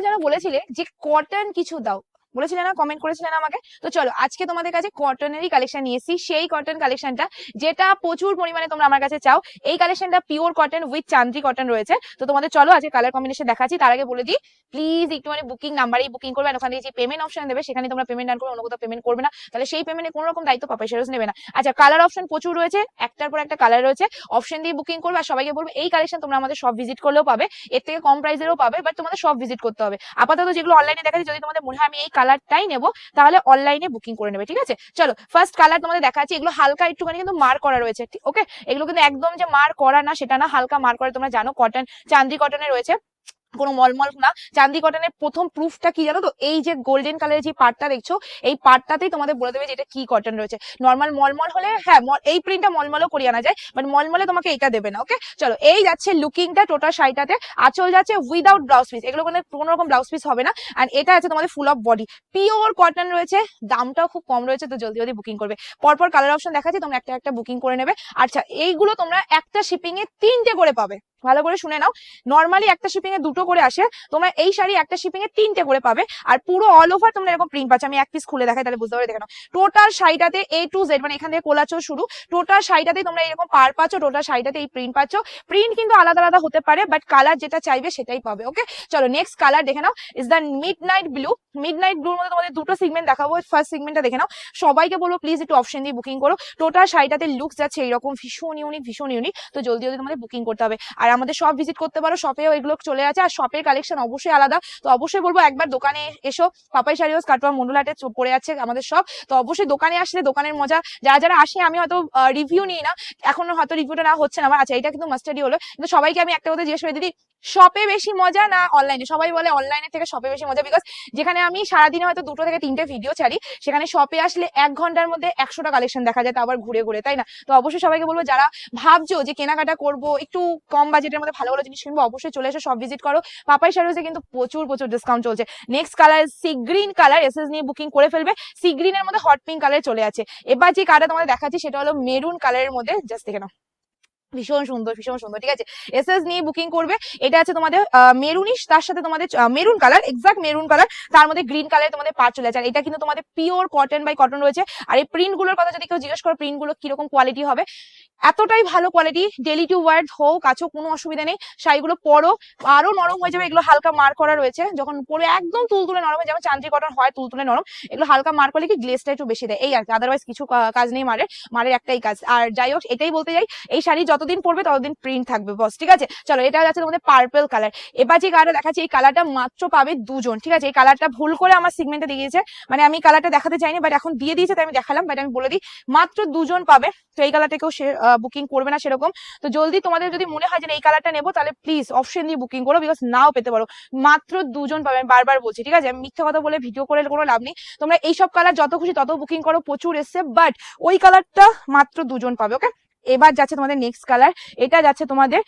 যেন বলেছিলে যে কটন কিছু দাও বলেছিলে না? কমেন্ট করেছিলে না আমাকে? তো চলো, আজকে তোমাদের কাছে কটনেরই কালেকশন নিয়ে এসেছি। সেই কটন কালেকশনটা যেটা প্রচুর পরিমাণে তোমরা আমার কাছে চাও, এই কালেকশনটা pure cotton with Chanderi cotton রয়েছে। তো তোমাদের চলো, আজকে কালার কম্বিনেশন দেখাচ্ছি। তার আগে বলে দিই প্লিজ একটু মানে বুকিং নাম্বারেই বুকিং করবে ওখানে যে পেমেন্ট অপশন দেবে, সেখানে তোমরা পেমেন্ট ডান করে অন্য কোথাও পেমেন্ট করবে না। তাহলে সেই পেমেন্টে কোনো রকম দায়িত্ব পাপা সেরস নেবে না। আচ্ছা কালার অপশন প্রচুর রয়েছে, একটার পর একটা কালার রয়েছে। অপশন দিয়ে বুকিং করবে, আর সবাইকে বলবে, এই কালেকশন তোমরা আমাদের সব ভিজিট করলেও পাবে, এর থেকে কম প্রাইসেরও পাবে বাট তোমাদের সব ভিজিট করতে হবে। আপাতত যেগুলো অনলাইনে দেখাচ্ছি, যদি তোমাদের মনে হয় আমি এই কালারটাই নেব, তাহলে অনলাইনে বুকিং করে নেবে, ঠিক আছে? চলো ফার্স্ট কালার তোমাদের দেখাচ্ছি, এগুলো হালকা একটুখানি কিন্তু মার করা রয়েছে ওকে এগুলো কিন্তু একদম যে মার করা না, সেটা না, হালকা মার করে তোমরা জানো কটন চান্দি কটনে রয়েছে। কোনো মলমল না। চান্দি কটনের প্রথম প্রুফটা কি জানো তো? এই যে গোল্ডেন কালারের যে পার্টটা দেখছ, এই পার্টটাতেই তোমাদের বলে দেবে যে এটা কি কটন রয়েছে। নর্মাল মলমল হলে হ্যাঁ এই প্রিন্টটা মলমলও করিয়ে আনা যায় বাট মলমলে তোমাকে এটা দেবে না ওকে চলো, এই যাচ্ছে লুকিংটা টোটাল শাড়িটাতে। আঁচল যাচ্ছে উইদাউট ব্লাউজ পিস এগুলো কোনো কোনো রকম ব্লাউজ পিস হবে না। আর এটা আছে তোমাদের full of body pure cotton রয়েছে, দামটাও খুব কম রয়েছে, তো জলদি জলদি বুকিং করবে। পরপর কালার অপশন দেখাচ্ছি, তোমরা একটা একটা বুকিং করে নেবে। আচ্ছা এইগুলো তোমরা একটা শিপিং এ তিনটে করে পাবে। ভালো করে শুনে নাও। নর্মালি একটা শিপিং এ দুটো করে আসে, তোমরা এই শাড়ি একটা শিপিং এ তিনটে করে পাবে, আর পুরো অল ওভার তোমরা এরকম প্রিন্ট পাচ্ছ। আমি এক পিস খুলে দেখাই, তাহলে বুঝতে পারবে দেখে নাও টোটাল শাড়িটাতে এ টু জেড মানে এখান থেকে কোলাচো শুরু। টোটাল শাড়িটাতে তোমরা এরকম পার পাচ্ছ টোটাল শাড়িটাতে এই প্রিন্ট পাচ্ছ। প্রিন্ট কিন্তু আলাদা আলাদা হতে পারে বাট কালার যেটা চাইবে সেটাই পাবে ওকে চলো নেক্সট কালার দেখে নাও। Is the midnight blue midnight ব্লুর মধ্যে তোমাদের দুটো সিগমেন্ট দেখাবো। ফার্স্ট সিগমেন্টটা দেখে নাও। সবাইকে বলব প্লিজ একটু অপশন দিয়ে বুকিং করো। টোটাল শাড়িটাতে লুকস যাচ্ছে এরকম ভীষণ ইউনিক ভীষণ ইউনিক তো জলদি জলদি তোমাদের বুকিং করতে হবে। আর আমাদের সব ভিজিট করতে পারো শপেও এগুলো চলে আছে, আর শপের কালেকশন অবশ্যই আলাদা। তো অবশ্যই বলব, একবার দোকানে এসো, পাপাই শাড়ি হাউস কাটোয়া মন্ডলাটে পড়ে আছে আমাদের সব তো অবশ্যই দোকানে আসলে দোকানের মজা, যারা যারা আসে, আমি হয়তো রিভিউ নিই না, এখন হয়তো রিভিউটা না হচ্ছে না আমার আচ্ছা এটা কিন্তু মাস্টারি হলো। কিন্তু সবাইকে আমি একটা কথা জিজ্ঞেস করি, দিদি শপে বেশি মজা না অনলাইনে সবাই বলে অনলাইনে থেকে শপে বেশি মজা বিকজ যেখানে আমি সারাদিনে হয়তো দুটো থেকে তিনটে ভিডিও ছাড়ি, সেখানে শপে আসলে এক ঘণ্টার মধ্যে একশোটা কালেকশন দেখা যায় আবার ঘুরে ঘুরে, তাই না? তো অবশ্যই সবাইকে বলব, যারা ভাবছ যে কেনাকাটা করব, একটু কম বাজেটের মধ্যে ভালো ভালো জিনিস কিনবো, অবশ্যই চলে এসে সব ভিজিট করো। পাপাই শাড়িতে কিন্তু প্রচুর প্রচুর ডিসকাউন্ট চলছে। Next colour sea green colour SS নিয়ে বুকিং করে ফেলবে। সি গ্রিনের মধ্যে হট পিঙ্ক কালার চলে আছে। এবার যে কালারটা তোমাদের দেখাচ্ছি, সেটা হলো মেরুন কালারের মধ্যে জাস্ট দেখে নাও। ভীষণ সুন্দর ভীষণ সুন্দর, ঠিক আছে? এস এস নিয়ে বুকিং করবে। এটা আছে তোমাদের মেরুনিশ তার সাথে তোমাদের maroon colour exact maroon colour তার মধ্যে গ্রিন কালার তোমাদের পার চলে আছে এটা কিন্তু তোমাদের পিওর কটন বাই কটন রয়েছে। আর এই প্রিন্টগুলোর কথা যদি কেউ জিজ্ঞেস করো প্রিন্টগুলো কীরকম কোয়ালিটি হবে? এতটাই ভালো কোয়ালিটি ডেলি টু ওয়ার্ড হোক, আছো, কোনো অসুবিধা নেই। শাড়িগুলো পরো, আরও নরম হয়ে যাবে, এগুলো হালকা মার করা রয়েছে। যখন পরে একদম তুলতুলে নরম হয়ে যেমন চান্দ্রি কটন হয় তুলতুলে নরম, এগুলো হালকা মার করলে কি গ্লেসটা একটু বেশি দেয়? এই আর আদারওয়াইজ কিছু কাজ নেই মারের মারের একটাই কাজ। আর যাই হোক, এটাই বলতে যাই এই শাড়ি যতদিন পরবে ততদিন প্রিন্ট থাকবে বস ঠিক আছে? চলো, এটা যাচ্ছে তোমাদের পার্পেল কালার এবার যে কালারটা দেখাচ্ছি, এই কালারটা মাত্র পাবে দুজন, ঠিক আছে? এই কালারটা ভুল করে আমার সিগমেন্টে দিয়েছে মানে আমি কালারটা দেখাতে চাইনি বাট এখন দিয়ে দিয়েছে, তাই আমি দেখালাম বাট আমি বলে দিই, মাত্র দুজন পাবে। তো এই কালারটা কেউ বুকিং করবে না সেরকম। তো জলদি তোমাদের যদি মনে হয় যে এই কালারটা নেব, তাহলে প্লিজ অপশন দিয়ে বুকিং করো বিকজ নাও পেতে পারো। মাত্র দুজন পাবে বারবার বলছি, ঠিক আছে? মিথ্যা কথা বলে ভিডিও করে কোনো লাভ নেই। তোমরা এইসব কালার যত খুশি তত বুকিং করো, প্রচুর এসছে বাট ওই কালারটা মাত্র দুজন পাবে ওকে এবার যাচ্ছে তোমাদের নেক্সট কালার এটা যাচ্ছে তোমাদের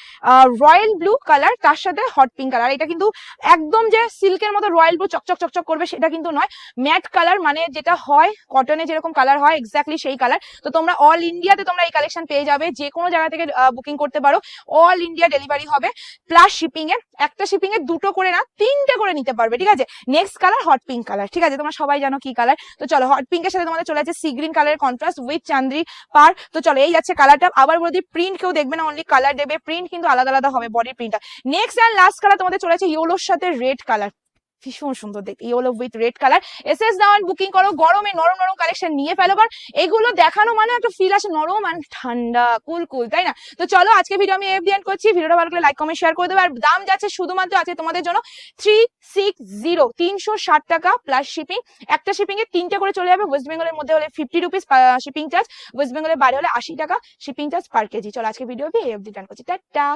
রয়্যাল ব্লু কালার তার সাথে হট পিঙ্ক কালার এটা কিন্তু একদম যে সিল্কের মতো রয়্যাল ব্লু চকচক চকচক করবে, সেটা কিন্তু নয়। ম্যাট কালার মানে যেটা হয় কটনে যেরকম কালার হয় এক্স্যাক্টলি সেই কালার তো তোমরা অল ইন্ডিয়াতে তোমরা এই কালেকশন পেয়ে যাবে, যে কোনো জায়গা থেকে বুকিং করতে পারো অল ইন্ডিয়া ডেলিভারি হবে। প্লাস শিপিং এ, একটা শিপিং এ দুটো করে না, তিনটে করে নিতে পারবে, ঠিক আছে? Next colour hot pink colour ঠিক আছে? তোমরা সবাই জানো কি কালার তো চলো হট পিঙ্কের সাথে তোমাদের চলে আছে সি গ্রিন কালারের কন্ট্রাস্ট উইথ চান্দ্রি পার তো চলো, এই যাচ্ছে কালারটা আবার বলে দিই প্রিন্ট কেউ দেখবে না অনলি কালার দেবে। প্রিন্ট কিন্তু আলাদা আলাদা হবে বডির প্রিন্টটা নেক্সট অ্যান্ড লাস্ট কালার তোমাদের চলে আছে ইয়েলোর সাথে রেড কালার ভীষণ সুন্দর দেখতে yellow with red colour S S now booking করো, গরমে নরম নরম কালেকশন নিয়ে ফেলো কারণ এগুলো দেখানো মানে একটা ফিল আসে নরম আর ঠান্ডা কুল কুল তাই না? তো চলো আজকে ভিডিও আমি এফ এন্ড করছি, ভিডিওটা ভালো করে লাইক কমেন্ট শেয়ার করে দেবে। আর দাম যাচ্ছে শুধুমাত্র আছে তোমাদের জন্য থ্রি সিক্স জিরো তিনশো ষাট টাকা প্লাস শিপিং একটা শিপিং এ তিনটে করে চলে যাবে ওয়েস্ট বেঙ্গলের মধ্যে হলে fifty rupees shipping charge west বেঙ্গলের বাইরে হলে আশি টাকা শিপিং চার্জ পার কেজি চলো আজকে ভিডিও এফ ডি ডান করছি, টাটা।